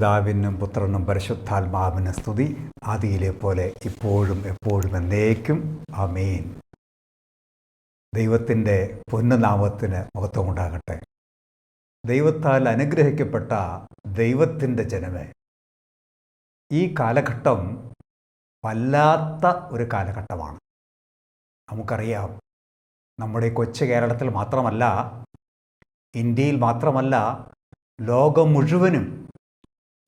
പിതാവിനും പുത്രനും പരിശുദ്ധാത്മാവിനും സ്തുതി. ആദിയിലെ പോലെ ഇപ്പോഴും എപ്പോഴും എന്നേക്കും. അമീൻ ദൈവത്തിന്റെ പൊന്നുനാമത്തിന് മുഖത്വമുണ്ടാകട്ടെ ദൈവത്താൽ അനുഗ്രഹിക്കപ്പെട്ട ദൈവത്തിന്റെ ജനമേ ഈ കാലഘട്ടം വല്ലാത്ത ഒരു കാലഘട്ടമാണ്. നമുക്കറിയാം നമ്മുടെ കൊച്ചു കേരളത്തിൽ മാത്രമല്ല ഇന്ത്യയിൽ മാത്രമല്ല ലോകം മുഴുവനും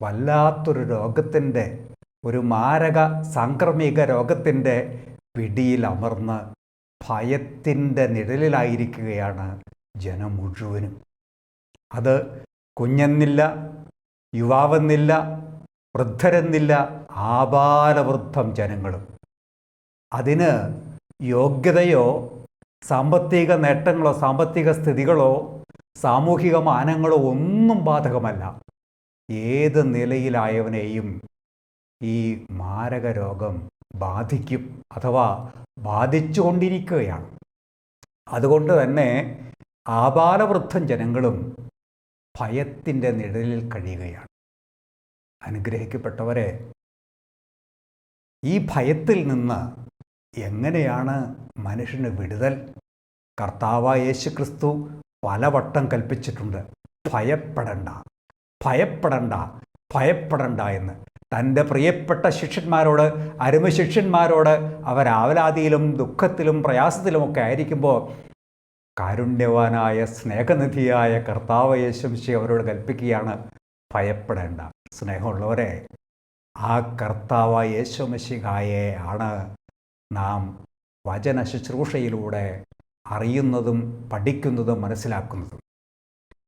വല്ലാത്തൊരു രോഗത്തിന്റെ ഒരു മാരക സാംക്രമിക രോഗത്തിന്റെ പിടിയിൽ അമർന്ന് ഭയത്തിന്റെ നിഴലിലായിരിക്കുകയാണ് ജനം മുഴുവനും. അത് കുഞ്ഞെന്നില്ല യുവാവെന്നില്ല വൃദ്ധരെന്നില്ല ആപാലവൃദ്ധം ജനങ്ങളും. അതിന് യോഗ്യതയോ സാമ്പത്തിക നേട്ടങ്ങളോ സാമ്പത്തിക സ്ഥിതികളോ സാമൂഹിക മാനങ്ങളോ ഒന്നും ബാധകമല്ല. ഏത് നിലയിലായവനെയും ഈ മാരക രോഗം ബാധിക്കും അഥവാ ബാധിച്ചുകൊണ്ടിരിക്കുകയാണ്. അതുകൊണ്ട് തന്നെ ആപാലവൃദ്ധം ജനങ്ങളും ഭയത്തിന്റെ നിഴലിൽ കഴിയുകയാണ്. അനുഗ്രഹിക്കപ്പെട്ടവരെ ഈ ഭയത്തിൽ നിന്ന് എങ്ങനെയാണ് മനുഷ്യന് വിടുതൽ? കർത്താവായ യേശു ക്രിസ്തു പലവട്ടം കൽപ്പിച്ചിട്ടുണ്ട്. ഭയപ്പെടണ്ട. ഭയപ്പെടണ്ട ഭയപ്പെടണ്ട എന്ന്. തന്റെ പ്രിയപ്പെട്ട ശിഷ്യന്മാരോട് അരുമ ശിഷ്യന്മാരോട് അവരാവലാതിയിലും ദുഃഖത്തിലും പ്രയാസത്തിലുമൊക്കെ ആയിരിക്കുമ്പോൾ കാരുണ്യവാനായ സ്നേഹനിധിയായ കർത്താവ് യേശംശി അവരോട് കൽപ്പിക്കുകയാണ് ഭയപ്പെടേണ്ട. സ്നേഹമുള്ളവരെ ആ കർത്താവ് യേശുമശിഹായെ ആണ് നാം വചന ശുശ്രൂഷയിലൂടെ അറിയുന്നതും പഠിക്കുന്നതും മനസ്സിലാക്കുന്നതും.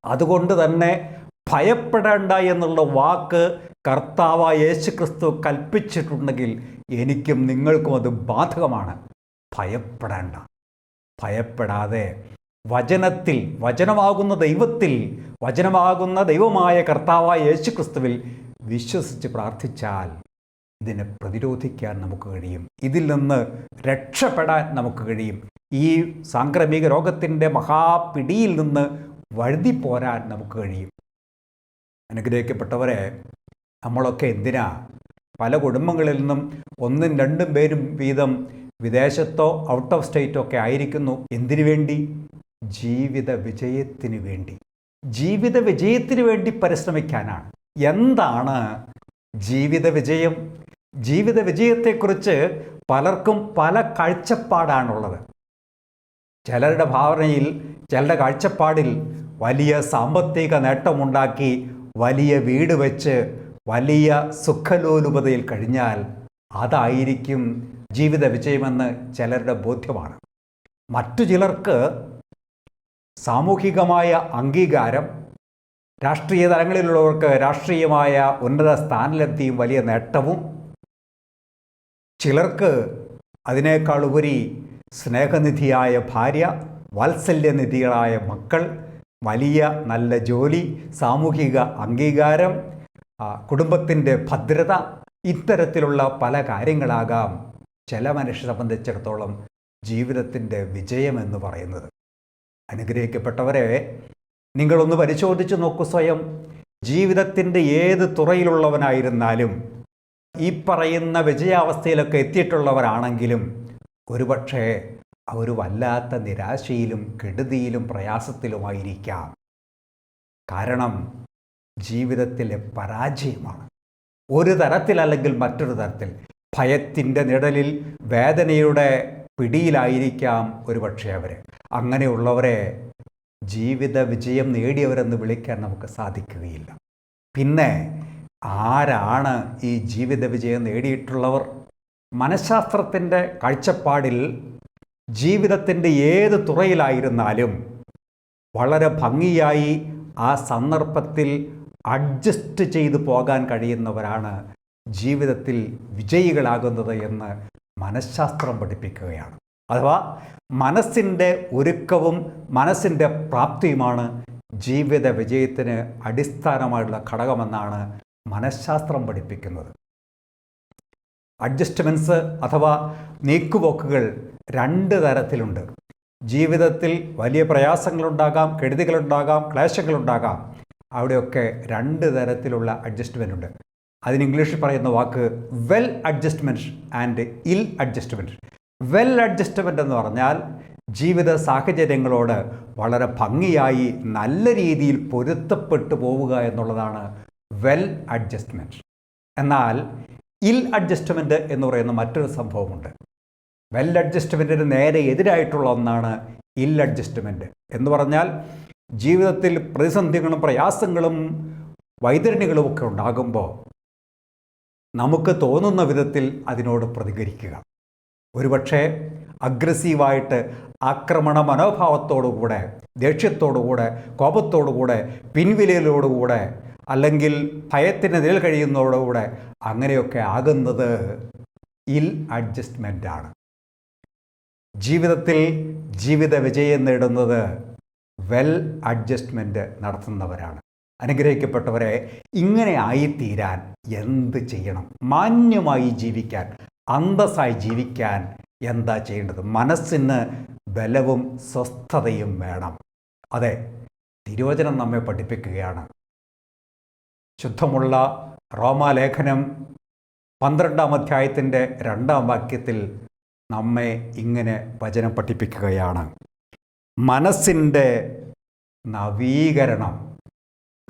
അതുകൊണ്ട് തന്നെ ഭയപ്പെടേണ്ട എന്നുള്ള വാക്ക് കർത്താവ് യേശു ക്രിസ്തു കൽപ്പിച്ചിട്ടുണ്ടെങ്കിൽ എനിക്കും നിങ്ങൾക്കും അത് ബാധകമാണ്. ഭയപ്പെടേണ്ട. ഭയപ്പെടാതെ വചനത്തിൽ വചനമാകുന്ന ദൈവത്തിൽ വചനമാകുന്ന ദൈവമായ കർത്താവായ യേശു ക്രിസ്തുവിൽ വിശ്വസിച്ച് പ്രാർത്ഥിച്ചാൽ ഇതിനെ പ്രതിരോധിക്കാൻ നമുക്ക് കഴിയും. ഇതിൽ നിന്ന് രക്ഷപ്പെടാൻ നമുക്ക് കഴിയും. ഈ സാംക്രമിക രോഗത്തിന്റെ മഹാപിടിയിൽ നിന്ന് വഴുതി പോരാൻ നമുക്ക് കഴിയും. അനുഗ്രഹിക്കപ്പെട്ടവരെ നമ്മളൊക്കെ എന്തിനാ? പല കുടുംബങ്ങളിൽ നിന്നും ഒന്നും രണ്ടും പേരും വീതം വിദേശത്തോ ഔട്ട് ഓഫ് സ്റ്റേറ്റോ ഒക്കെ ആയിരിക്കുന്നു. എന്തിനു വേണ്ടി? ജീവിത വിജയത്തിന് വേണ്ടി. ജീവിത വിജയത്തിന് വേണ്ടി പരിശ്രമിക്കാനാണ്. എന്താണ് ജീവിത വിജയം? ജീവിത വിജയത്തെക്കുറിച്ച് പലർക്കും പല കാഴ്ചപ്പാടാണുള്ളത്. ചിലരുടെ ഭാവനയിൽ ചിലരുടെ കാഴ്ചപ്പാടിൽ വലിയ സാമ്പത്തിക നേട്ടമുണ്ടാക്കി വലിയ വീട് വെച്ച് വലിയ സുഖലോലുപതയിൽ കഴിഞ്ഞാൽ അതായിരിക്കും ജീവിത വിജയമെന്ന് ചിലരുടെ ബോധ്യമാണ്. മറ്റു ചിലർക്ക് സാമൂഹികമായ അംഗീകാരം രാഷ്ട്രീയ തലങ്ങളിലുള്ളവർക്ക് രാഷ്ട്രീയമായ ഉന്നത സ്ഥാനത്തെത്തിയും വലിയ നേട്ടവും ചിലർക്ക് അതിനേക്കാൾ ഉപരി സ്നേഹനിധിയായ ഭാര്യ വാത്സല്യനിധികളായ മക്കൾ വലിയ നല്ല ജോലി സാമൂഹിക അംഗീകാരം കുടുംബത്തിന്റെ ഭദ്രത ഇത്തരത്തിലുള്ള പല കാര്യങ്ങളാകാം ചില മനുഷ്യരെ സംബന്ധിച്ചിടത്തോളം ജീവിതത്തിന്റെ വിജയമെന്ന് പറയുന്നത്. അനുഗ്രഹിക്കപ്പെട്ടവരെ നിങ്ങളൊന്ന് പരിശോധിച്ച് നോക്കൂ സ്വയം. ജീവിതത്തിന്റെ ഏത് തുറയിലുള്ളവനായിരുന്നാലും ഈ പറയുന്ന വിജയാവസ്ഥയിലൊക്കെ എത്തിയിട്ടുള്ളവരാണെങ്കിലും ഒരുപക്ഷെ അവർ വല്ലാത്ത നിരാശയിലും കെടുതിയിലും പ്രയാസത്തിലുമായിരിക്കാം. കാരണം ജീവിതത്തിലെ പരാജയമാണ്. ഒരു തരത്തിലല്ലെങ്കിൽ മറ്റൊരു തരത്തിൽ ഭയത്തിന്റെ നിഴലിൽ വേദനയുടെ പിടിയിലായിരിക്കാം ഒരുപക്ഷെ അവർ. അങ്ങനെയുള്ളവരെ ജീവിത വിജയം നേടിയവരെന്ന് വിളിക്കാൻ നമുക്ക് സാധിക്കുകയില്ല. പിന്നെ ആരാണ് ഈ ജീവിത വിജയം നേടിയിട്ടുള്ളവർ? മനഃശാസ്ത്രത്തിന്റെ കാഴ്ചപ്പാടിൽ ജീവിതത്തിന്റെ ഏത് തുറയിലായിരുന്നാലും വളരെ ഭംഗിയായി ആ സന്ദർഭത്തിൽ അഡ്ജസ്റ്റ് ചെയ്തു പോകാൻ കഴിയുന്നവരാണ് ജീവിതത്തിൽ വിജയികളാകുന്നത് എന്ന് മനഃശാസ്ത്രം പഠിപ്പിക്കുകയാണ്. അഥവാ മനസ്സിന്റെ ഒരുക്കവും മനസ്സിന്റെ പ്രാപ്തിയുമാണ് ജീവിത വിജയത്തിന് അടിസ്ഥാനമായിട്ടുള്ള ഘടകമെന്നാണ് മനഃശാസ്ത്രം പഠിപ്പിക്കുന്നത്. അഡ്ജസ്റ്റ്മെന്റ്സ് അഥവാ നീക്കുപോക്കുകൾ രണ്ട് തരത്തിലുണ്ട്. ജീവിതത്തിൽ വലിയ പ്രയാസങ്ങളുണ്ടാകാം കെടുതികളുണ്ടാകാം ക്ലേശങ്ങളുണ്ടാകാം. അവിടെയൊക്കെ രണ്ട് തരത്തിലുള്ള അഡ്ജസ്റ്റ്മെന്റ് ഉണ്ട്. അതിന് ഇംഗ്ലീഷിൽ പറയുന്ന വാക്ക് well adjustment and ill adjustment well adjustment എന്ന് പറഞ്ഞാൽ ജീവിത സാഹചര്യങ്ങളോട് വളരെ ഭംഗിയായി നല്ല രീതിയിൽ പൊരുത്തപ്പെട്ടു പോവുക എന്നുള്ളതാണ് വെൽ അഡ്ജസ്റ്റ്മെന്റ് എന്നാൽ ഇൽ അഡ്ജസ്റ്റ്മെന്റ് എന്ന് പറയുന്ന മറ്റൊരു സംഭവമുണ്ട്. വെൽ അഡ്ജസ്റ്റ്മെന്റിന് നേരെ എതിരായിട്ടുള്ള ഒന്നാണ് ഇൽ അഡ്ജസ്റ്റ്മെന്റ് എന്ന് പറഞ്ഞാൽ ജീവിതത്തിൽ പ്രതിസന്ധികളും പ്രയാസങ്ങളും വൈതരണികളും ഒക്കെ ഉണ്ടാകുമ്പോൾ നമുക്ക് തോന്നുന്ന വിധത്തിൽ അതിനോട് പ്രതികരിക്കുക. ഒരുപക്ഷെ അഗ്രസീവായിട്ട് ആക്രമണ മനോഭാവത്തോടുകൂടെ ദേഷ്യത്തോടുകൂടെ കോപത്തോടുകൂടെ പിൻവിലയിലോടുകൂടെ അല്ലെങ്കിൽ ഭയത്തിന് നിഴൽ കഴിയുന്നതോടുകൂടെ അങ്ങനെയൊക്കെ ആകുന്നത് ഇൽ അഡ്ജസ്റ്റ്മെന്റ് ആണ് ജീവിതത്തിൽ ജീവിത വിജയം നേടുന്നത് വെൽ അഡ്ജസ്റ്റ്മെന്റ് നടത്തുന്നവരാണ്. അനുഗ്രഹിക്കപ്പെട്ടവരെ ഇങ്ങനെ ആയിത്തീരാൻ എന്ത് ചെയ്യണം? മാന്യമായി ജീവിക്കാൻ അന്തസ്സായി ജീവിക്കാൻ എന്താ ചെയ്യേണ്ടത്? മനസ്സിന് ബലവും സ്വസ്ഥതയും വേണം. അതെ തിരുവചനം നമ്മെ പഠിപ്പിക്കുകയാണ്. ശുദ്ധമുള്ള റോമാലേഖനം പന്ത്രണ്ടാം അധ്യായത്തിന്റെ രണ്ടാം വാക്യത്തിൽ നമ്മെ ഇങ്ങനെ വചനം പഠിപ്പിക്കുകയാണ്. മനസ്സിന്റെ നവീകരണം.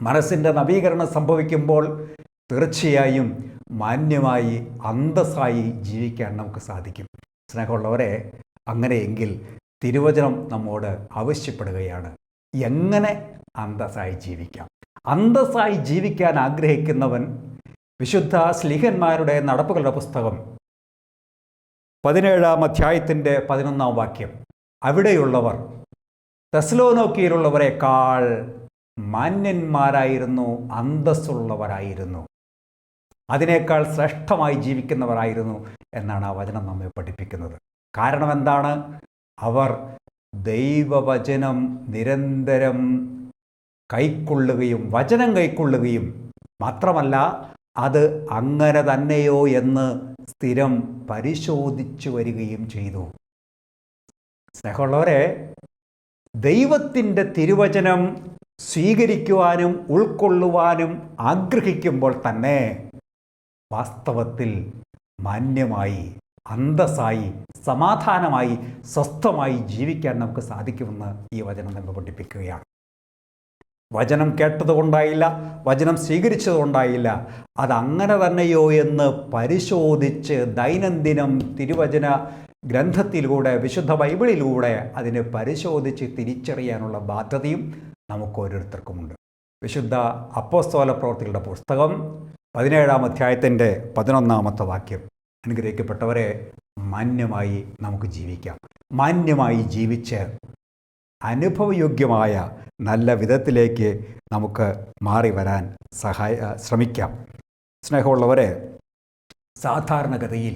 മനസ്സിന്റെ നവീകരണം സംഭവിക്കുമ്പോൾ തീർച്ചയായും മാന്യമായി അന്തസ്സായി ജീവിക്കാൻ നമുക്ക് സാധിക്കും. സ്നേഹമുള്ളവരെ അങ്ങനെയെങ്കിൽ തിരുവചനം നമ്മോട് ആവശ്യപ്പെടുകയാണ്. എങ്ങനെ അന്തസ്സായി ജീവിക്കാം? അന്തസ്സായി ജീവിക്കാൻ ആഗ്രഹിക്കുന്നവൻ വിശുദ്ധ സ്ലിഹന്മാരുടെ നടപ്പുകളുടെ പുസ്തകം. പതിനേഴാം അധ്യായത്തിന്റെ പതിനൊന്നാം വാക്യം. അവിടെയുള്ളവർ തെസ്ലോനോക്കിയിലുള്ളവരെക്കാൾ മാന്യന്മാരായിരുന്നു അന്തസ്സുള്ളവരായിരുന്നു. അതിനേക്കാൾ ശ്രേഷ്ഠമായി ജീവിക്കുന്നവരായിരുന്നു എന്നാണ് ആ വചനം നമ്മെ പഠിപ്പിക്കുന്നത്. കാരണം എന്താണ്? അവർ ദൈവവചനം നിരന്തരം കൈക്കൊള്ളുകയും വചനം കൈക്കൊള്ളുകയും മാത്രമല്ല അത് അങ്ങനെ തന്നെയോ എന്ന് സ്ഥിരം പരിശോധിച്ചു വരികയും ചെയ്തു. സ്നേഹമുള്ളവരെ ദൈവത്തിന്റെ തിരുവചനം സ്വീകരിക്കുവാനും ഉൾക്കൊള്ളുവാനും ആഗ്രഹിക്കുമ്പോൾ തന്നെ വാസ്തവത്തിൽ മാന്യമായി അന്തസ്സായി സമാധാനമായി സ്വസ്ഥമായി ജീവിക്കാൻ നമുക്ക് സാധിക്കുമെന്ന് ഈ വചനം നമ്മൾ പഠിപ്പിക്കുകയാണ്. വചനം കേട്ടതുകൊണ്ടായില്ല വചനം സ്വീകരിച്ചതുകൊണ്ടായില്ല. അതങ്ങനെ തന്നെയോ എന്ന് പരിശോധിച്ച് ദൈനംദിനം തിരുവചന ഗ്രന്ഥത്തിലൂടെ വിശുദ്ധ ബൈബിളിലൂടെ അതിനെ പരിശോധിച്ച് തിരിച്ചറിയാനുള്ള ബാധ്യതയും നമുക്ക് ഓരോരുത്തർക്കുമുണ്ട് വിശുദ്ധ അപ്പോസ്തോല പ്രവർത്തികളുടെ പുസ്തകം പതിനേഴാം അധ്യായത്തിന്റെ പതിനൊന്നാമത്തെ വാക്യം. അനുഗ്രഹിക്കപ്പെട്ടവരെ മാന്യമായി നമുക്ക് ജീവിക്കാം. മാന്യമായി ജീവിച്ച് അനുഭവയോഗ്യമായ നല്ല വിധത്തിലേക്ക് നമുക്ക് മാറി വരാൻ സഹായ ശ്രമിക്കാം. സ്നേഹമുള്ളവരെ സാധാരണഗതിയിൽ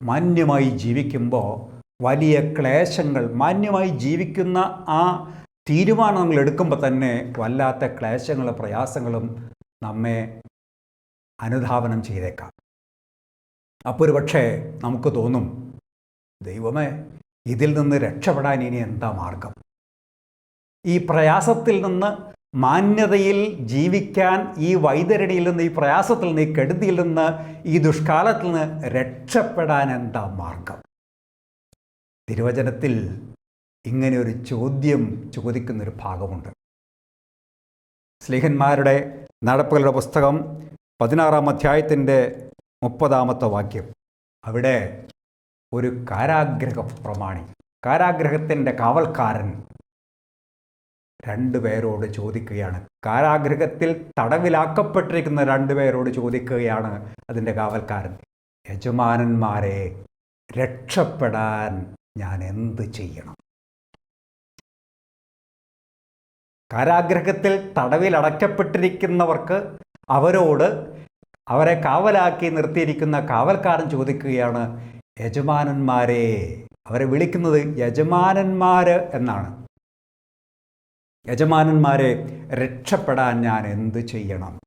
മാന്യമായി ജീവിക്കുമ്പോൾ വലിയ ക്ലേശങ്ങൾ മാന്യമായി ജീവിക്കുന്ന ആ തീരുമാനങ്ങൾ എടുക്കുമ്പോൾ തന്നെ വല്ലാത്ത ക്ലേശങ്ങളും പ്രയാസങ്ങളും നമ്മെ അനുധാവനം ചെയ്തേക്കാം. അപ്പോൾ ഒരു പക്ഷേ നമുക്ക് തോന്നും ദൈവമേ ഇതിൽ നിന്ന് രക്ഷപ്പെടാൻ ഇനി എന്താ മാർഗം? ഈ പ്രയാസത്തിൽ നിന്ന് മാന്യതയിൽ ജീവിക്കാൻ ഈ വൈതരണിയിൽ നിന്ന് ഈ പ്രയാസത്തിൽ നിന്ന് ഈ കെടുതിയിൽ നിന്ന് ഈ ദുഷ്കാലത്തിൽ നിന്ന് രക്ഷപ്പെടാൻ എന്താ മാർഗം? തിരുവചനത്തിൽ ഇങ്ങനെ ഒരു ചോദ്യം ചോദിക്കുന്നൊരു ഭാഗമുണ്ട്. സ്ലീഹന്മാരുടെ നടപ്പുകളുടെ പുസ്തകം പതിനാറാം അധ്യായത്തിന്റെ മുപ്പതാമത്തെ വാക്യം. അവിടെ ഒരു കാരാഗ്രഹ പ്രമാണി കാരാഗ്രഹത്തിന്റെ കാവൽക്കാരൻ രണ്ടുപേരോട് ചോദിക്കുകയാണ്. കാരാഗ്രഹത്തിൽ തടവിലാക്കപ്പെട്ടിരിക്കുന്ന രണ്ടുപേരോട് ചോദിക്കുകയാണ് അതിന്റെ കാവൽക്കാരൻ. യജമാനന്മാരെ രക്ഷപ്പെടാൻ ഞാൻ എന്ത് ചെയ്യണം? കാരാഗ്രഹത്തിൽ തടവിൽ അടയ്ക്കപ്പെട്ടിരിക്കുന്നവർക്ക് അവരോട് അവരെ കാവലാക്കി നിർത്തിയിരിക്കുന്ന കാവൽക്കാരൻ ചോദിക്കുകയാണ് യജമാനന്മാരെ അവരെ വിളിക്കുന്നത് യജമാനന്മാർ എന്നാണ്. യജമാനന്മാരെ രക്ഷപ്പെടാൻ ഞാൻ എന്ത് ചെയ്യണം?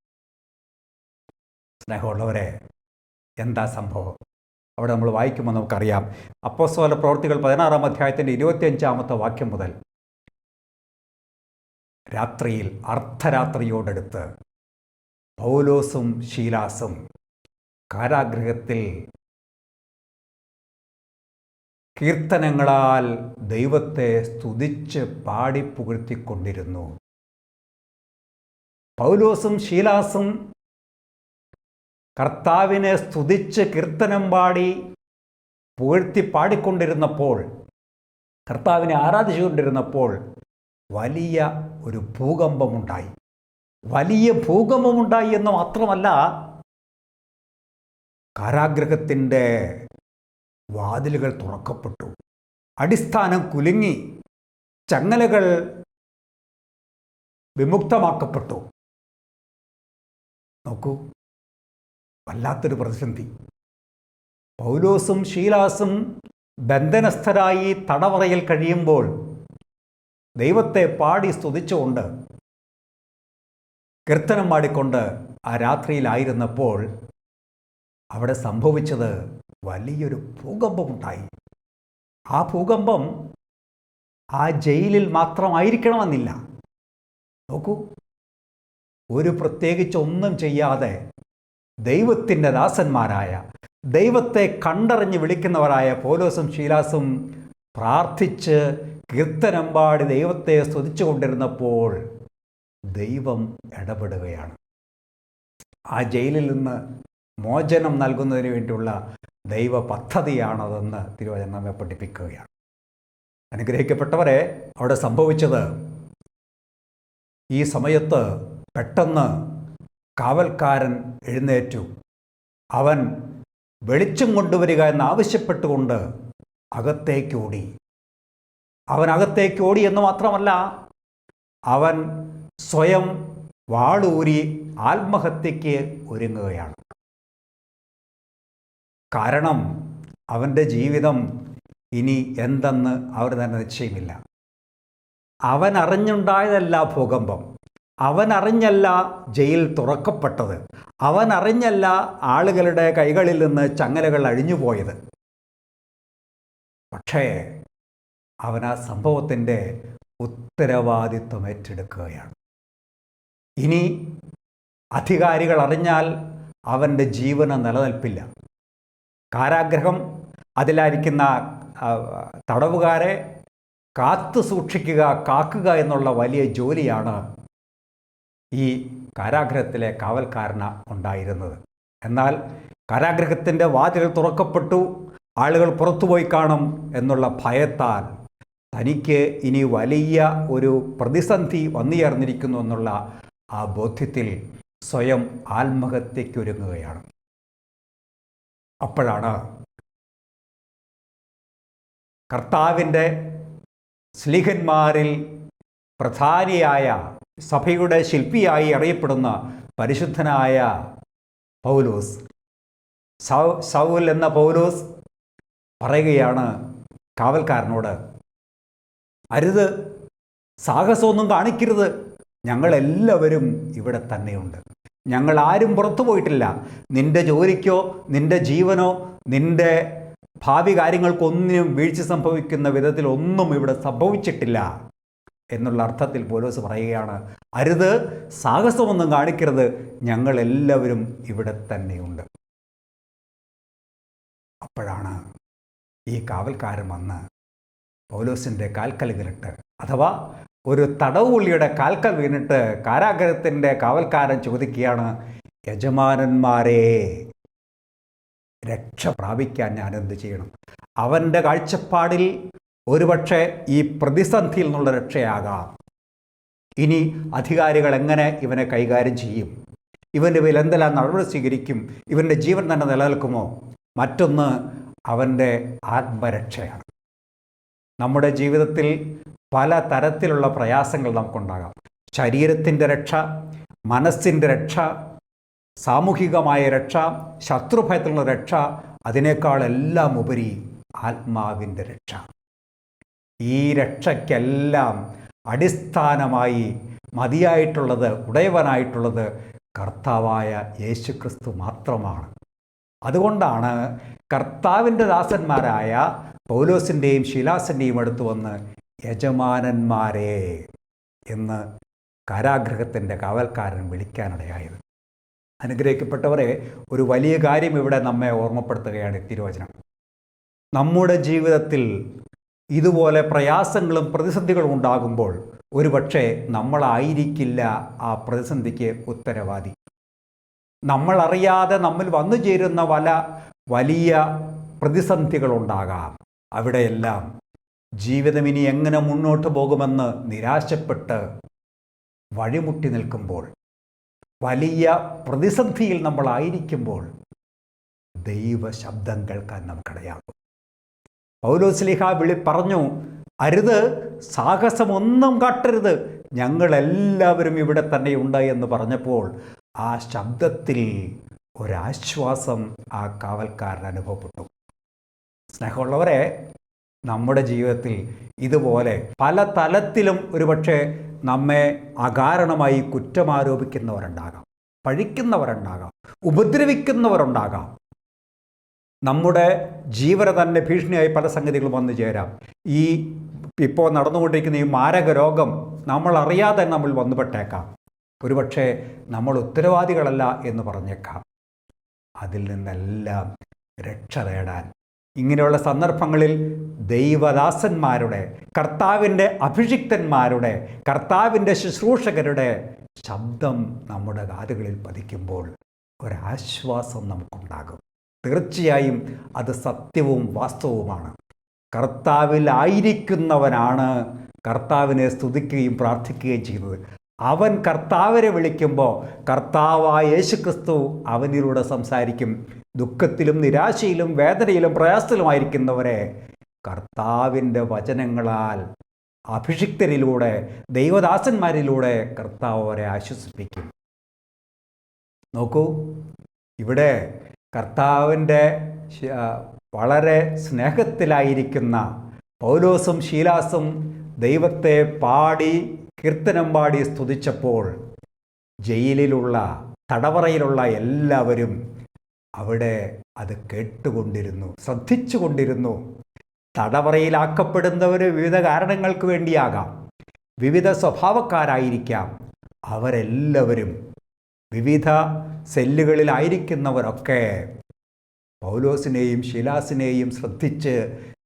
സ്നേഹമുള്ളവരെ എന്താ സംഭവം? അവിടെ നമ്മൾ വായിക്കുമ്പോൾ നമുക്കറിയാം. അപ്പോസോല പ്രവർത്തികൾ പതിനാറാം അധ്യായത്തിന്റെ ഇരുപത്തിയഞ്ചാമത്തെ വാക്യം മുതൽ രാത്രിയിൽ അർദ്ധരാത്രിയോടടുത്ത് പൗലോസും ശീലാസും കാരാഗൃഹത്തിൽ കീർത്തനങ്ങളാൽ ദൈവത്തെ സ്തുതിച്ച് പാടിപ്പുകഴ്ത്തിക്കൊണ്ടിരുന്നു പൗലോസും ശീലാസും കർത്താവിനെ സ്തുതിച്ച് കീർത്തനം പാടി പുകഴ്ത്തി പാടിക്കൊണ്ടിരുന്നപ്പോൾ കർത്താവിനെ ആരാധിച്ചുകൊണ്ടിരുന്നപ്പോൾ വലിയ ഒരു ഭൂകമ്പമുണ്ടായി. വലിയ ഭൂകമ്പമുണ്ടായി എന്ന് മാത്രമല്ല കാരാഗ്രഹത്തിന്റെ വാതിലുകൾ തുറക്കപ്പെട്ടു. അടിസ്ഥാനം കുലുങ്ങി ചങ്ങലകൾ വിമുക്തമാക്കപ്പെട്ടു. നോക്കൂ വല്ലാത്തൊരു പ്രതിസന്ധി. പൗലോസും ഷീലാസും ബന്ധനസ്ഥരായി തടവറയിൽ കഴിയുമ്പോൾ ദൈവത്തെ പാടി സ്തുതിച്ചുകൊണ്ട് കീർത്തനം പാടിക്കൊണ്ട് ആ രാത്രിയിലായിരുന്നപ്പോൾ അവിടെ സംഭവിച്ചത് വലിയൊരു ഭൂകമ്പമുണ്ടായി. ആ ഭൂകമ്പം ആ ജയിലിൽ മാത്രമായിരിക്കണമെന്നില്ല. നോക്കൂ. ഒരു പ്രത്യേകിച്ച് ഒന്നും ചെയ്യാതെ ദൈവത്തിന്റെ ദാസന്മാരായ ദൈവത്തെ കണ്ടറിഞ്ഞ് വിളിക്കുന്നവരായ പോലോസും ശീലാസും പ്രാർത്ഥിച്ച് കീർത്തനമ്പാടി ദൈവത്തെ സ്തുതിച്ചു കൊണ്ടിരുന്നപ്പോൾ ദൈവം ഇടപെടുകയാണ്. ആ ജയിലിൽ നിന്ന് മോചനം നൽകുന്നതിന് വേണ്ടിയുള്ള ദൈവ പദ്ധതിയാണതെന്ന് തിരുവചനം നമ്മെ പഠിപ്പിക്കുകയാണ്. അനുഗ്രഹിക്കപ്പെട്ടവരെ അവിടെ സംഭവിച്ചത് ഈ സമയത്ത് പെട്ടെന്ന് കാവൽക്കാരൻ എഴുന്നേറ്റു. അവൻ വെളിച്ചം കൊണ്ടുവരിക എന്നാവശ്യപ്പെട്ടുകൊണ്ട് അകത്തേക്ക് ഓടി. അവൻ അകത്തേക്ക് ഓടി എന്ന് മാത്രമല്ല അവൻ സ്വയം വാളൂരി ആത്മഹത്യയ്ക്ക് ഒരുങ്ങുകയാണ്. കാരണം അവന്റെ ജീവിതം ഇനി എന്തെന്ന് അവർ തന്നെ നിശ്ചയമില്ല. അവൻ അറിഞ്ഞുണ്ടായതല്ല ഭൂകമ്പം. അവൻ അറിഞ്ഞല്ല ജയിൽ തുറക്കപ്പെട്ടത്. അവൻ അറിഞ്ഞല്ല ആളുകളുടെ കൈകളിൽ നിന്ന് ചങ്ങലകൾ അഴിഞ്ഞുപോയത്. പക്ഷേ അവൻ ആ സംഭവത്തിന്റെ ഉത്തരവാദിത്വം ഏറ്റെടുക്കുകയാണ്. ഇനി അധികാരികൾ അറിഞ്ഞാൽ അവന്റെ ജീവന നിലനിൽപ്പില്ല. കാരാഗ്രഹം അതിലായിരിക്കുന്ന തടവുകാരെ കാത്തു സൂക്ഷിക്കുക കാക്കുക എന്നുള്ള വലിയ ജോലിയാണ് ഈ കാരാഗ്രഹത്തിലെ കാവൽക്കാരന് ഉണ്ടായിരുന്നത്. എന്നാൽ കാരാഗ്രഹത്തിന്റെ വാതിലുകൾ തുറക്കപ്പെട്ടു ആളുകൾ പുറത്തുപോയി കാണും എന്നുള്ള ഭയത്താൽ തനിക്ക് ഇനി വലിയ ഒരു പ്രതിസന്ധി വന്നു ചേർന്നിരിക്കുന്നു എന്നുള്ള ആ ബോധ്യത്തിൽ സ്വയം ആത്മഹത്യയ്ക്കൊരുങ്ങുകയാണ്. അപ്പോഴാണ് കർത്താവിന്റെ സ്ലിഹന്മാരിൽ പ്രധാനിയായ സഭയുടെ ശില്പിയായി അറിയപ്പെടുന്ന പരിശുദ്ധനായ പൗലോസ്. സൗ സൗൽ എന്ന പൗലോസ് പറയുകയാണ് കാവൽക്കാരനോട് അരുത് സാഹസമൊന്നും കാണിക്കരുത്. ഞങ്ങളെല്ലാവരും ഇവിടെ തന്നെയുണ്ട്. ഞങ്ങൾ ആരും പുറത്തു പോയിട്ടില്ല. നിന്റെ ജോലിക്കോ നിന്റെ ജീവനോ നിന്റെ ഭാവി കാര്യങ്ങൾക്കൊന്നിനും വീഴ്ച സംഭവിക്കുന്ന വിധത്തിൽ ഒന്നും ഇവിടെ സംഭവിച്ചിട്ടില്ല എന്നുള്ള അർത്ഥത്തിൽ പോലീസ് പറയുകയാണ്. അരുത് സാഹസമൊന്നും കാണിക്കരുത്. ഞങ്ങളെല്ലാവരും ഇവിടെ തന്നെയുണ്ട്. അപ്പോഴാണ് ഈ കാവൽക്കാരൻ വന്ന് പൗലോസിന്റെ കാൽക്കലുകളിട്ട് അഥവാ ഒരു തടവുള്ളിയുടെ കാൽക്കൽ വീണിട്ട് കാരാഗ്രഹത്തിന്റെ കാവൽക്കാരൻ ചോദിക്കുകയാണ് യജമാനന്മാരെ രക്ഷ പ്രാപിക്കാൻ ഞാൻ എന്ത് ചെയ്യണം? അവന്റെ കാഴ്ചപ്പാടിൽ ഒരുപക്ഷെ ഈ പ്രതിസന്ധിയിൽ നിന്നുള്ള രക്ഷയാകാം. ഇനി അധികാരികൾ എങ്ങനെ ഇവനെ കൈകാര്യം ചെയ്യും? ഇവന്റെ പേരിൽ എന്തെല്ലാം നടപടി സ്വീകരിക്കും? ഇവന്റെ ജീവൻ തന്നെ നിലനിൽക്കുമോ? മറ്റൊന്ന് അവന്റെ ആത്മരക്ഷയാണ്. നമ്മുടെ ജീവിതത്തിൽ പല തരത്തിലുള്ള പ്രയാസങ്ങൾ നമുക്കുണ്ടാകാം. ശരീരത്തിന്റെ രക്ഷ മനസ്സിന്റെ രക്ഷ സാമൂഹികമായ രക്ഷ ശത്രുഭയത്തിലുള്ള രക്ഷ അതിനേക്കാളെല്ലാം ഉപരി ആത്മാവിന്റെ രക്ഷ. ഈ രക്ഷയ്ക്കെല്ലാം അടിസ്ഥാനമായി മതിയായിട്ടുള്ളത് ഉടയവനായിട്ടുള്ളത് കർത്താവായ യേശുക്രിസ്തു മാത്രമാണ്. അതുകൊണ്ടാണ് കർത്താവിന്റെ ദാസന്മാരായ പൗലോസിന്റെയും ശിലാസിന്റെയും അടുത്ത് വന്ന് യജമാനന്മാരെ എന്ന് കാരാഗ്രഹത്തിന്റെ കാവൽക്കാരൻ വിളിക്കാനിടയായത്. അനുഗ്രഹിക്കപ്പെട്ടവരെ ഒരു വലിയ കാര്യം ഇവിടെ നമ്മെ ഓർമ്മപ്പെടുത്തുകയാണ് തിരുവചനം. നമ്മുടെ ജീവിതത്തിൽ ഇതുപോലെ പ്രയാസങ്ങളും പ്രതിസന്ധികളും ഉണ്ടാകുമ്പോൾ ഒരുപക്ഷെ നമ്മളായിരിക്കില്ല ആ പ്രതിസന്ധിക്ക് ഉത്തരവാദി. നമ്മളറിയാതെ നമ്മിൽ വന്നു ചേരുന്ന വല വലിയ പ്രതിസന്ധികളുണ്ടാകാം. അവിടെയെല്ലാം ജീവിതം ഇനി എങ്ങനെ മുന്നോട്ട് പോകുമെന്ന് നിരാശപ്പെട്ട് വഴിമുട്ടി നിൽക്കുമ്പോൾ വലിയ പ്രതിസന്ധിയിൽ നമ്മളായിരിക്കുമ്പോൾ ദൈവ ശബ്ദം കേൾക്കാൻ നമുക്കിടയാകും പൗലോസ്ലിഹ വിളി പറഞ്ഞു അരുത് സാഹസമൊന്നും കാട്ടരുത്. ഞങ്ങളെല്ലാവരും ഇവിടെ തന്നെ ഉണ്ട് എന്ന് പറഞ്ഞപ്പോൾ ആ ശബ്ദത്തിൽ ഒരാശ്വാസം ആ കാവൽക്കാരൻ അനുഭവപ്പെട്ടു. സ്നേഹമുള്ളവരെ നമ്മുടെ ജീവിതത്തിൽ ഇതുപോലെ പല തലത്തിലും ഒരുപക്ഷെ നമ്മെ അകാരണമായി കുറ്റമാരോപിക്കുന്നവരുണ്ടാകാം പഴിക്കുന്നവരുണ്ടാകാം ഉപദ്രവിക്കുന്നവരുണ്ടാകാം. നമ്മുടെ ജീവനെ തന്നെ ഭീഷണിയായി പല സംഗതികളും വന്നു ചേരാം. ഈ ഇപ്പോൾ നടന്നുകൊണ്ടിരിക്കുന്ന ഈ മാരക രോഗം നമ്മൾ അറിയാതെ നമ്മൾ വന്നുപെട്ടേക്കാം. ഒരുപക്ഷെ നമ്മൾ ഉത്തരവാദികളല്ല എന്ന് പറഞ്ഞേക്കാം. അതിൽ നിന്നെല്ലാം രക്ഷ നേടാൻ ഇങ്ങനെയുള്ള സന്ദർഭങ്ങളിൽ ദൈവദാസന്മാരുടെ കർത്താവിന്റെ അഭിഷിക്തന്മാരുടെ കർത്താവിന്റെ ശുശ്രൂഷകരുടെ ശബ്ദം നമ്മുടെ കാതുകളിൽ പതിക്കുമ്പോൾ ഒരാശ്വാസം നമുക്കുണ്ടാകും. തീർച്ചയായും അത് സത്യവും വാസ്തവവുമാണ് കർത്താവിലായിരിക്കുന്നവനാണ് കർത്താവിനെ സ്തുതിക്കുകയും പ്രാർത്ഥിക്കുകയും ചെയ്യുന്നത്. അവൻ കർത്താവിനെ വിളിക്കുമ്പോൾ കർത്താവായ യേശുക്രിസ്തു അവനിലൂടെ സംസാരിക്കും. ദുഃഖത്തിലും നിരാശയിലും വേദനയിലും പ്രയാസത്തിലുമായിരിക്കുന്നവരെ കർത്താവിന്റെ വചനങ്ങളാൽ അഭിഷിക്തരിലൂടെ ദൈവദാസന്മാരിലൂടെ കർത്താവ് അവരെ ആശ്വസിപ്പിക്കും നോക്കൂ ഇവിടെ കർത്താവിന്റെ വളരെ സ്നേഹത്തിലായിരിക്കുന്ന പൗലോസും ശീലാസും ദൈവത്തെ പാടി കീർത്തനം പാടി സ്തുതിച്ചപ്പോൾ ജയിലിലുള്ള തടവറയിലുള്ള എല്ലാവരും അവിടെ അത് കേട്ടുകൊണ്ടിരുന്നു ശ്രദ്ധിച്ചുകൊണ്ടിരുന്നു. തടവറയിലാക്കപ്പെടുന്നവർ വിവിധ കാരണങ്ങൾക്ക് വേണ്ടിയാകാം. വിവിധ സ്വഭാവക്കാരായിരിക്കാം. അവരെല്ലാവരും വിവിധ സെല്ലുകളിലായിരിക്കുന്നവരൊക്കെ പൗലോസിനെയും ശിലാസിനെയും ശ്രദ്ധിച്ച്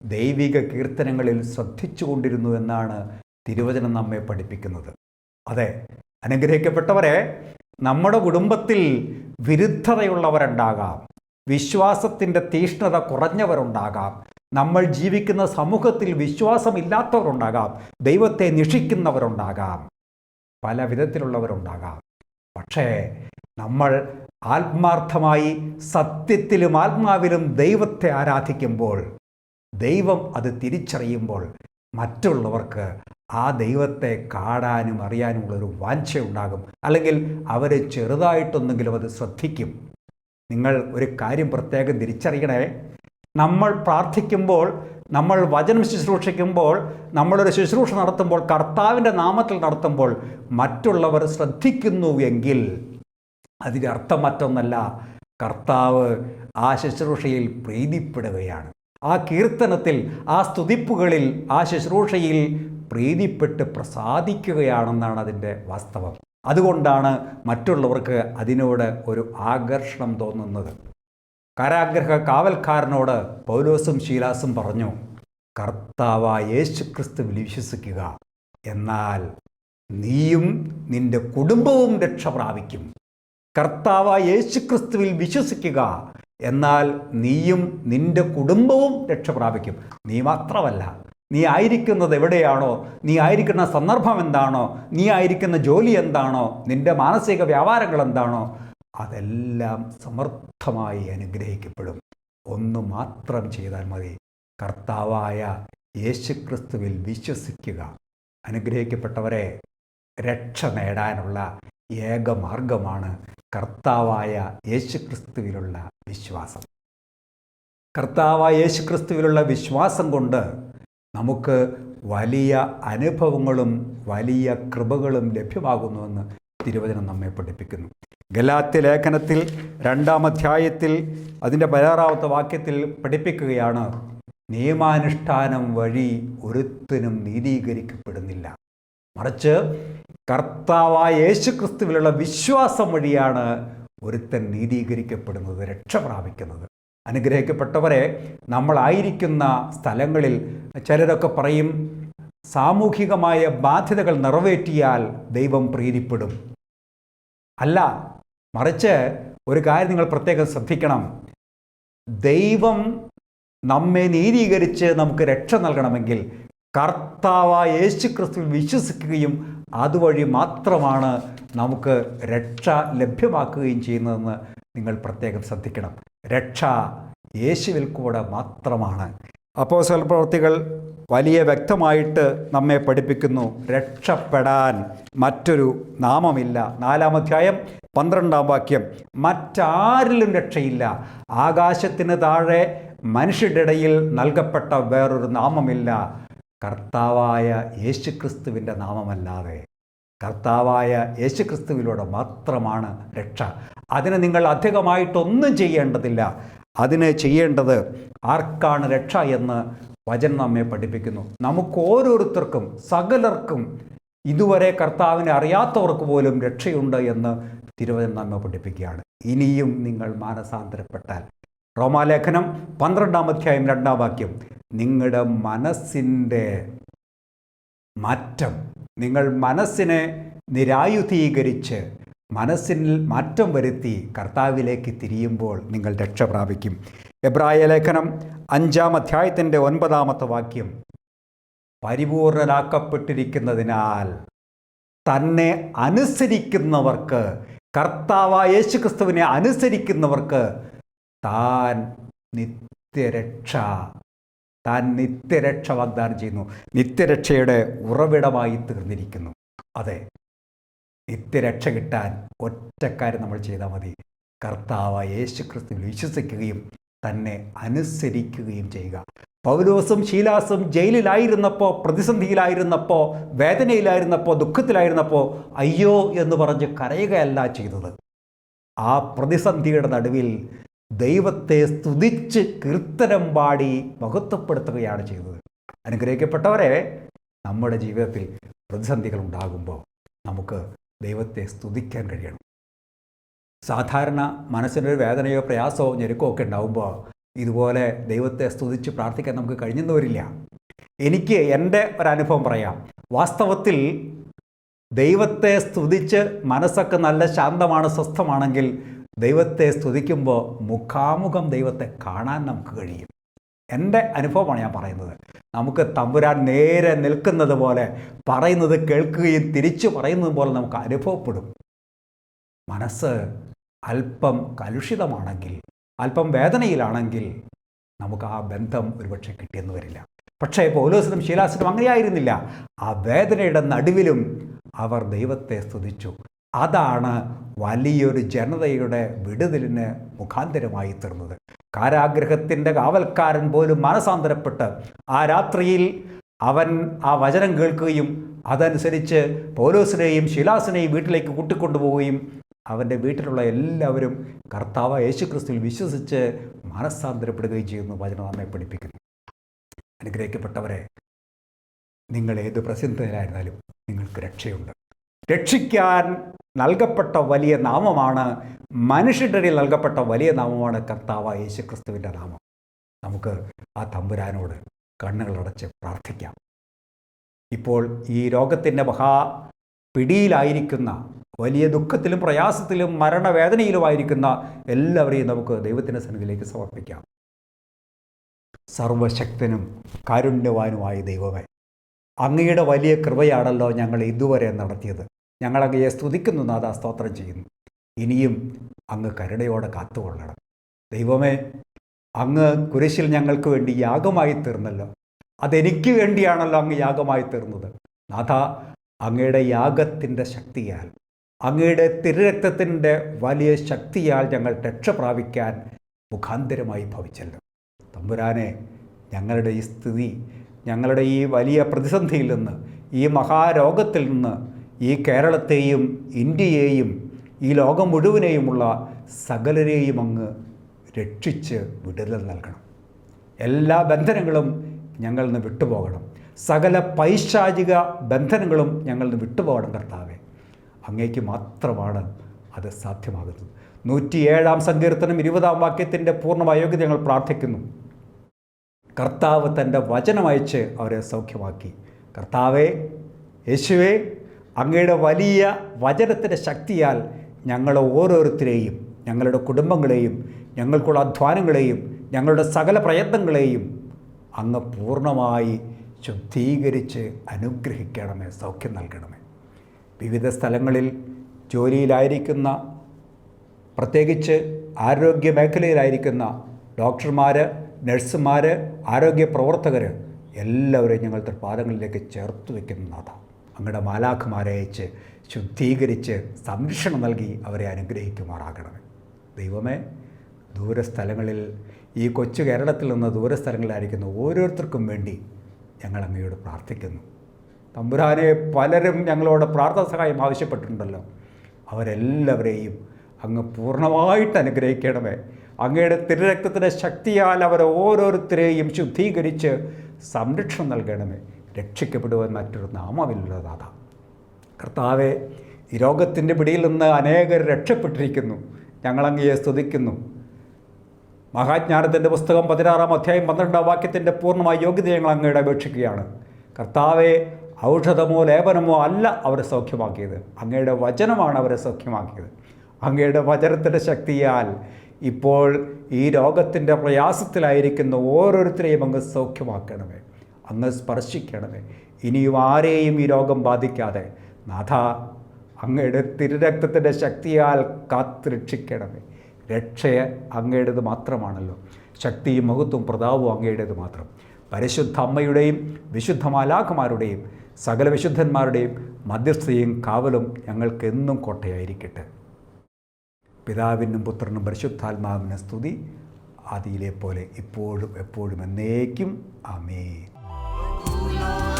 ദൈവിക കീർത്തനങ്ങളിൽ ശ്രദ്ധിച്ചു കൊണ്ടിരുന്നു എന്നാണ് തിരുവചനം നമ്മെ പഠിപ്പിക്കുന്നത്. അതെ അനുഗ്രഹിക്കപ്പെട്ടവരെ നമ്മുടെ കുടുംബത്തിൽ വിരുദ്ധതയുള്ളവരുണ്ടാകാം. വിശ്വാസത്തിന്റെ തീഷ്ണത കുറഞ്ഞവരുണ്ടാകാം. നമ്മൾ ജീവിക്കുന്ന സമൂഹത്തിൽ വിശ്വാസമില്ലാത്തവരുണ്ടാകാം. ദൈവത്തെ നിഷിക്കുന്നവരുണ്ടാകാം. പല വിധത്തിലുള്ളവരുണ്ടാകാം. പക്ഷേ നമ്മൾ ആത്മാർത്ഥമായി സത്യത്തിലും ആത്മാവിലും ദൈവത്തെ ആരാധിക്കുമ്പോൾ ദൈവം അത് തിരിച്ചറിയുമ്പോൾ മറ്റുള്ളവർക്ക് ആ ദൈവത്തെ കാണാനും അറിയാനുമുള്ളൊരു വാഞ്ചയുണ്ടാകും. അല്ലെങ്കിൽ അവർ ചെറുതായിട്ടൊന്നെങ്കിലും അത് ശ്രദ്ധിക്കും. നിങ്ങൾ ഒരു കാര്യം പ്രത്യേകം തിരിച്ചറിയണേ. നമ്മൾ പ്രാർത്ഥിക്കുമ്പോൾ നമ്മൾ വചനം ശുശ്രൂഷിക്കുമ്പോൾ നമ്മളൊരു ശുശ്രൂഷ നടത്തുമ്പോൾ കർത്താവിന്റെ നാമത്തിൽ നടത്തുമ്പോൾ മറ്റുള്ളവർ ശ്രദ്ധിക്കുന്നു എങ്കിൽ അതിന്റെ അർത്ഥം മറ്റൊന്നല്ല. കർത്താവ് ആ ശുശ്രൂഷയിൽ പ്രീതിപ്പെടുകയാണ്. ആ കീർത്തനത്തിൽ ആ സ്തുതിപ്പുകളിൽ ആ ശുശ്രൂഷയിൽ പ്രീതിപ്പെട്ട് പ്രസാദിക്കുകയാണെന്നാണ് അതിന്റെ വാസ്തവം. അതുകൊണ്ടാണ് മറ്റുള്ളവർക്ക് അതിനോട് ഒരു ആകർഷണം തോന്നുന്നത്. കാരാഗ്രഹ കാവൽക്കാരനോട് പൗലോസും ശീലാസും പറഞ്ഞു കർത്താവായ യേശു ക്രിസ്തുവിൽ വിശ്വസിക്കുക. എന്നാൽ നീയും നിന്റെ കുടുംബവും രക്ഷ പ്രാപിക്കും. കർത്താവായ യേശു ക്രിസ്തുവിൽ വിശ്വസിക്കുക. എന്നാൽ നീയും നിന്റെ കുടുംബവും രക്ഷ പ്രാപിക്കും. നീ മാത്രമല്ല നീ ആയിരിക്കുന്നത് എവിടെയാണോ? നീ ആയിരിക്കുന്ന സന്ദർഭം എന്താണോ? നീ ആയിരിക്കുന്ന ജോലി എന്താണോ? നിന്റെ മാനസിക വ്യാപാരങ്ങൾ എന്താണോ? അതെല്ലാം സമർത്ഥമായി അനുഗ്രഹിക്കപ്പെടും. ഒന്ന് മാത്രം ചെയ്താൽ മതി. കർത്താവായ യേശുക്രിസ്തുവിൽ വിശ്വസിക്കുക. അനുഗ്രഹിക്കപ്പെട്ടവരെ രക്ഷ നേടാനുള്ള ഏക മാർഗമാണ് കർത്താവായ യേശുക്രിസ്തുവിലുള്ള വിശ്വാസം. കർത്താവായ യേശുക്രിസ്തുവിലുള്ള വിശ്വാസം കൊണ്ട് നമുക്ക് വലിയ അനുഭവങ്ങളും വലിയ കൃപകളും ലഭ്യമാകുന്നുവെന്ന് തിരുവചനം നമ്മെ പഠിപ്പിക്കുന്നു. ഗലാത്യ ലേഖനത്തിൽ രണ്ടാം അധ്യായത്തിൽ അതിന്റെ പതിനാറാമത്തെ വാക്യത്തിൽ പഠിപ്പിക്കുകയാണ് നിയമാനുഷ്ഠാനം വഴി ഒരുത്തിനും നീതീകരിക്കപ്പെടുന്നില്ല. മറിച്ച് കർത്താവായ യേശു ക്രിസ്തുവിലുള്ള വിശ്വാസം വഴിയാണ് ഒരുത്തൻ നീതീകരിക്കപ്പെടുന്നത് രക്ഷ പ്രാപിക്കുന്നത്. അനുഗ്രഹിക്കപ്പെട്ടവരെ നമ്മളായിരിക്കുന്ന സ്ഥലങ്ങളിൽ ചിലരൊക്കെ പറയും സാമൂഹികമായ ബാധ്യതകൾ നിറവേറ്റിയാൽ ദൈവം പ്രീതിപ്പെടും. അല്ല മറിച്ച് ഒരു കാര്യം നിങ്ങൾ പ്രത്യേകം ശ്രദ്ധിക്കണം. ദൈവം നമ്മെ നീതീകരിച്ച് നമുക്ക് രക്ഷ നൽകണമെങ്കിൽ കർത്താവായ യേശു ക്രിസ്തുവിൽ വിശ്വസിക്കുകയും അതുവഴി മാത്രമാണ് നമുക്ക് രക്ഷ ലഭ്യമാക്കുകയും ചെയ്യുന്നതെന്ന് നിങ്ങൾ പ്രത്യേകം ശ്രദ്ധിക്കണം. രക്ഷ യേശുവിൽ കൂടെ മാത്രമാണ്. അപ്പോൾ പ്രവൃത്തികൾ വലിയ വ്യക്തമായിട്ട് നമ്മെ പഠിപ്പിക്കുന്നു. രക്ഷപ്പെടാൻ മറ്റൊരു നാമമില്ല. നാലാം അധ്യായം പന്ത്രണ്ടാം വാക്യം. മറ്റാരിലും രക്ഷയില്ല. ആകാശത്തിന് താഴെ മനുഷ്യരുടെ ഇടയിൽ നൽകപ്പെട്ട വേറൊരു നാമമില്ല. കർത്താവായ യേശുക്രിസ്തുവിന്റെ നാമമല്ലാതെ കർത്താവായ യേശുക്രിസ്തുവിലൂടെ മാത്രമാണ് രക്ഷ. അതിന് നിങ്ങൾ അധികമായിട്ടൊന്നും ചെയ്യേണ്ടതില്ല. അതിന് ചെയ്യേണ്ടത് ആർക്കാണ് രക്ഷ എന്ന് വചനം നമ്മെ പഠിപ്പിക്കുന്നു. നമുക്ക് ഓരോരുത്തർക്കും സകലർക്കും ഇതുവരെ കർത്താവിനെ അറിയാത്തവർക്ക് പോലും രക്ഷയുണ്ട് എന്ന് തിരുവചനം നമ്മെ പഠിപ്പിക്കുകയാണ്. ഇനിയും നിങ്ങൾ മാനസാന്തരപ്പെട്ടാൽ. റോമാലേഖനം പന്ത്രണ്ടാം അധ്യായം രണ്ടാം വാക്യം. നിങ്ങളുടെ മനസ്സിന്റെ മാറ്റം നിങ്ങൾ മനസ്സിനെ നിരായുധീകരിച്ച് മനസ്സിൽ മാറ്റം വരുത്തി കർത്താവിലേക്ക് തിരിയുമ്പോൾ നിങ്ങൾ രക്ഷ പ്രാപിക്കും. എബ്രായ ലേഖനം അഞ്ചാം അധ്യായത്തിന്റെ ഒൻപതാമത്തെ വാക്യം പരിപൂർണരാക്കപ്പെട്ടിരിക്കുന്നതിനാൽ തന്നെ അനുസരിക്കുന്നവർക്ക് കർത്താവായ യേശുക്രിസ്തുവിനെ അനുസരിക്കുന്നവർക്ക് താൻ നിത്യരക്ഷ താൻ നിത്യരക്ഷ വാഗ്ദാനം ചെയ്യുന്നു. നിത്യരക്ഷയുടെ ഉറവിടമായി തീർന്നിരിക്കുന്നു. അതെ നിത്യരക്ഷ കിട്ടാൻ ഒറ്റക്കാര്യം നമ്മൾ ചെയ്താൽ മതി. കർത്താവ് യേശു ക്രിസ്തുവിൽ വിശ്വസിക്കുകയും തന്നെ അനുസരിക്കുകയും ചെയ്യുക. പൗലോസും ശീലാസും ജയിലിലായിരുന്നപ്പോൾ പ്രതിസന്ധിയിലായിരുന്നപ്പോൾ വേദനയിലായിരുന്നപ്പോൾ ദുഃഖത്തിലായിരുന്നപ്പോൾ അയ്യോ എന്ന് പറഞ്ഞ് കരയുകയല്ല ചെയ്തത്. ആ പ്രതിസന്ധിയുടെ നടുവിൽ ദൈവത്തെ സ്തുതിച്ച് കീർത്തനം പാടി മഹത്വപ്പെടുത്തുകയാണ് ചെയ്തത്. അനുഗ്രഹിക്കപ്പെട്ടവരെ നമ്മുടെ ജീവിതത്തിൽ പ്രതിസന്ധികൾ ഉണ്ടാകുമ്പോൾ നമുക്ക് ദൈവത്തെ സ്തുതിക്കാൻ കഴിയണം. സാധാരണ മനസ്സിനൊരു വേദനയോ പ്രയാസമോ ഞെരുക്കോ ഒക്കെ ഉണ്ടാകുമ്പോൾ ഇതുപോലെ ദൈവത്തെ സ്തുതിച്ച് പ്രാർത്ഥിക്കാൻ നമുക്ക് കഴിഞ്ഞെന്ന് വരില്ല എനിക്ക് എന്റെ ഒരനുഭവം പറയാം. വാസ്തവത്തിൽ ദൈവത്തെ സ്തുതിച്ച് മനസ്സൊക്കെ നല്ല ശാന്തമാണ് സ്വസ്ഥമാണെങ്കിൽ ദൈവത്തെ സ്തുതിക്കുമ്പോൾ മുഖാമുഖം ദൈവത്തെ കാണാൻ നമുക്ക് കഴിയും. എന്റെ അനുഭവമാണ് ഞാൻ പറയുന്നത്. നമുക്ക് തമ്പുരാൻ നേരെ നിൽക്കുന്നത് പോലെ പറയുന്നത് കേൾക്കുകയും തിരിച്ചു പറയുന്നത് പോലെ നമുക്ക് അനുഭവപ്പെടും. മനസ്സ് അല്പം കലുഷിതമാണെങ്കിൽ അല്പം വേദനയിലാണെങ്കിൽ നമുക്ക് ആ ബന്ധം ഒരുപക്ഷെ കിട്ടിയെന്ന് വരില്ല. പക്ഷേ പൗലോസിനും ശീലാസിനും അങ്ങനെയായിരുന്നില്ല. ആ വേദനയുടെ നടുവിലും അവർ ദൈവത്തെ സ്തുതിച്ചു. അതാണ് വലിയൊരു ജനതയുടെ വിടുതലിന് മുഖാന്തരമായി തീർന്നത്. കാരാഗ്രഹത്തിന്റെ കാവൽക്കാരൻ പോലും മനസാന്തരപ്പെട്ട് ആ രാത്രിയിൽ അവൻ ആ വചനം കേൾക്കുകയും അതനുസരിച്ച് പൗലോസിനെയും ശിലാസിനെയും വീട്ടിലേക്ക് കൂട്ടിക്കൊണ്ടുപോവുകയും അവന്റെ വീട്ടിലുള്ള എല്ലാവരും കർത്താവ് യേശുക്രിസ്തുവിൽ വിശ്വസിച്ച് മനസ്സാന്തരപ്പെടുകയും ചെയ്യുന്നു വചനം നമ്മെ പഠിപ്പിക്കുന്നു. അനുഗ്രഹിക്കപ്പെട്ടവരെ നിങ്ങൾ ഏത് പ്രസിദ്ധരായിരുന്നാലും നിങ്ങൾക്ക് രക്ഷയുണ്ട്. രക്ഷിക്കാൻ നൽകപ്പെട്ട വലിയ നാമമാണ് മനുഷ്യരുടെ നൽകപ്പെട്ട വലിയ നാമമാണ് കർത്താവ് യേശു ക്രിസ്തുവിന്റെ നാമം. നമുക്ക് ആ തമ്പുരാനോട് കണ്ണുകളടച്ച് പ്രാർത്ഥിക്കാം. ഇപ്പോൾ ഈ രോഗത്തിന്റെ മഹാ പിടിയിലായിരിക്കുന്ന വലിയ ദുഃഖത്തിലും പ്രയാസത്തിലും മരണവേദനയിലുമായിരിക്കുന്ന എല്ലാവരെയും നമുക്ക് ദൈവത്തിന്റെ സന്നിധിയിലേക്ക് സമർപ്പിക്കാം. സർവശക്തനും കാരുണ്യവാനുമായ ദൈവമേ അങ്ങയുടെ വലിയ കൃപയാണല്ലോ ഞങ്ങൾ ഇതുവരെ നടത്തിയത്. ഞങ്ങൾ അങ്ങയെ സ്തുതിക്കുന്നു നാഥ സ്തോത്രം ചെയ്യുന്നു. ഇനിയും അങ്ങ് കരുണയോടെ കാത്തുകൊള്ളണം. ദൈവമേ അങ്ങ് കുരിശിൽ ഞങ്ങൾക്ക് വേണ്ടി യാഗമായി തീർന്നല്ലോ. അതെനിക്ക് വേണ്ടിയാണല്ലോ അങ്ങ് യാഗമായി തീർന്നത്. നാഥ അങ്ങയുടെ യാഗത്തിന്റെ ശക്തിയാൽ അങ്ങയുടെ തിരുരക്തത്തിന്റെ വലിയ ശക്തിയാൽ ഞങ്ങൾ രക്ഷ പ്രാപിക്കാൻ മുഖാന്തരമായി ഭവിച്ചല്ലോ. തമ്പുരാനെ ഞങ്ങളുടെ ഈ സ്ഥിതി ഞങ്ങളുടെ ഈ വലിയ പ്രതിസന്ധിയിൽ നിന്ന് ഈ മഹാരോഗത്തിൽ നിന്ന് ഈ കേരളത്തെയും ഇന്ത്യയെയും ഈ ലോകം മുഴുവനെയുമുള്ള സകലരെയും അങ്ങ് രക്ഷിച്ച് വിടുതൽ നൽകണം. എല്ലാ ബന്ധനങ്ങളും ഞങ്ങളിൽ നിന്ന് വിട്ടുപോകണം. സകല പൈശാചിക ബന്ധനങ്ങളും ഞങ്ങളിൽ നിന്ന് വിട്ടുപോകണം കർത്താവെ. അങ്ങേക്ക് മാത്രമാണ് അത് സാധ്യമാകുന്നത്. നൂറ്റിയേഴാം സങ്കീർത്തനം ഇരുപതാം വാക്യത്തിന്റെ പൂർണ അയോഗ്യത ഞങ്ങൾ പ്രാർത്ഥിക്കുന്നു. കർത്താവ് തന്റെ വചനമയച്ച് അവരെ സൗഖ്യമാക്കി. കർത്താവെ യേശുവെ അങ്ങയുടെ വലിയ വചനത്തിന്റെ ശക്തിയാൽ ഞങ്ങൾ ഓരോരുത്തരെയും ഞങ്ങളുടെ കുടുംബങ്ങളെയും ഞങ്ങൾക്കുള്ള അധ്വാനങ്ങളെയും ഞങ്ങളുടെ സകല പ്രയത്നങ്ങളെയും അങ്ങ് പൂർണമായി ശുദ്ധീകരിച്ച് അനുഗ്രഹിക്കണമേ സൗഖ്യം നൽകണമേ. വിവിധ സ്ഥലങ്ങളിൽ ജോലിയിലായിരിക്കുന്ന പ്രത്യേകിച്ച് ആരോഗ്യ മേഖലയിലായിരിക്കുന്ന ഡോക്ടർമാർ നഴ്സുമാർ ആരോഗ്യ പ്രവർത്തകർ എല്ലാവരെയും ഞങ്ങൾ പാദങ്ങളിലേക്ക് ചേർത്ത് വയ്ക്കുന്ന നാഥ. അങ്ങയുടെ മാലാഖമാരെ അയച്ച് ശുദ്ധീകരിച്ച് സംരക്ഷണം നൽകി അവരെ അനുഗ്രഹിക്കുമാറാകണമേ. ദൈവമേ ദൂരസ്ഥലങ്ങളിൽ ഈ കൊച്ചു കേരളത്തിൽ നിന്ന് ദൂരസ്ഥലങ്ങളിലായിരിക്കുന്ന ഓരോരുത്തർക്കും വേണ്ടി ഞങ്ങൾ അങ്ങയോട് പ്രാർത്ഥിക്കുന്നു. തമ്പുരാനെ പലരും ഞങ്ങളോട് പ്രാർത്ഥന സഹായം ആവശ്യപ്പെട്ടിട്ടുണ്ടല്ലോ. അവരെല്ലാവരെയും അങ്ങ് പൂർണമായിട്ട് അനുഗ്രഹിക്കണമേ. അങ്ങയുടെ തിരുരക്തത്തിന്റെ ശക്തിയാൽ അവരെ ഓരോരുത്തരെയും ശുദ്ധീകരിച്ച് സംരക്ഷണം നൽകണമേ. രക്ഷിക്കപ്പെടുവാൻ മറ്റൊരു നാമമില്ല നാമമില്ലതാതാ കർത്താവെ ഈ രോഗത്തിന്റെ പിടിയിൽ നിന്ന് അനേകർ രക്ഷപ്പെട്ടിരിക്കുന്നു. ഞങ്ങളങ്ങയെ സ്തുതിക്കുന്നു. മഹാജ്ഞാനത്തിന്റെ പുസ്തകം പതിനാറാം അധ്യായം പന്ത്രണ്ടാം വാക്യത്തിന്റെ പൂർണമായ യോഗ്യത ഞങ്ങൾ അങ്ങയുടെ അപേക്ഷിക്കുകയാണ് കർത്താവെ ഔഷധമോ ലേപനമോ അല്ല അവരെ സൗഖ്യമാക്കിയത്. അങ്ങയുടെ വചനമാണ് അവരെ സൗഖ്യമാക്കിയത്. അങ്ങയുടെ വചനത്തിന്റെ ശക്തിയാൽ ഇപ്പോൾ ഈ രോഗത്തിന്റെ പ്രയാസത്തിലായിരിക്കുന്ന ഓരോരുത്തരെയും അങ്ങ് സൗഖ്യമാക്കണമേ. അങ്ങ് സ്പർശിക്കണമേ. ഇനിയും ആരെയും ഈ രോഗം ബാധിക്കാതെ നാഥ അങ്ങയുടെ തിരുരക്തത്തിന്റെ ശക്തിയാൽ കാത്തുരക്ഷിക്കണമേ രക്ഷയെ അങ്ങയുടേത് മാത്രമാണല്ലോ. ശക്തിയും മഹത്വവും പ്രതാപവും അങ്ങയുടേത് മാത്രം. പരിശുദ്ധ അമ്മയുടെയും വിശുദ്ധ മാലാഖമാരുടെയും സകല വിശുദ്ധന്മാരുടെയും മധ്യസ്ഥയും കാവലും ഞങ്ങൾക്കെന്നും കോട്ടയായിരിക്കട്ടെ. പിതാവിനും പുത്രനും പരിശുദ്ധാത്മാവിനും സ്തുതി. ആദിയിലെ പോലെ ഇപ്പോഴും എപ്പോഴും എന്നേക്കും. your